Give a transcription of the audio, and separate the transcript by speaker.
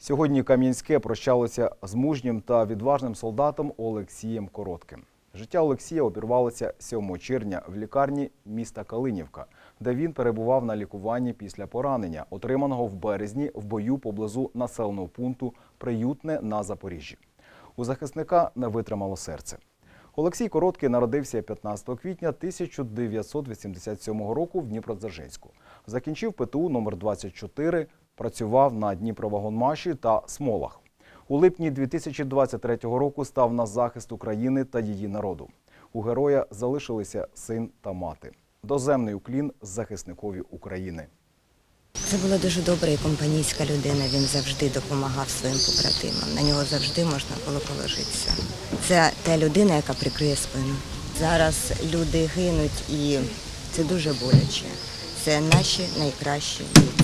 Speaker 1: Сьогодні Кам'янське прощалося з мужнім та відважним солдатом Олексієм Коротким. Життя Олексія обірвалося 7 червня в лікарні міста Калинівка, де він перебував на лікуванні після поранення, отриманого в березні в бою поблизу населеного пункту Приютне на Запоріжжі. У захисника не витримало серце. Олексій Короткий народився 15 квітня 1987 року в Дніпродзержинську. Закінчив ПТУ номер 24 працював на Дніпровагонмаші та Смолах. У липні 2023 року став на захист України та її народу. У героя залишилися син та мати. Доземний уклін захисникові України.
Speaker 2: Це була дуже добра і компанійська людина. Він завжди допомагав своїм побратимам. На нього завжди можна було положитися. Це та людина, яка прикриє спину. Зараз люди гинуть і це дуже боляче. Це наші найкращі люди.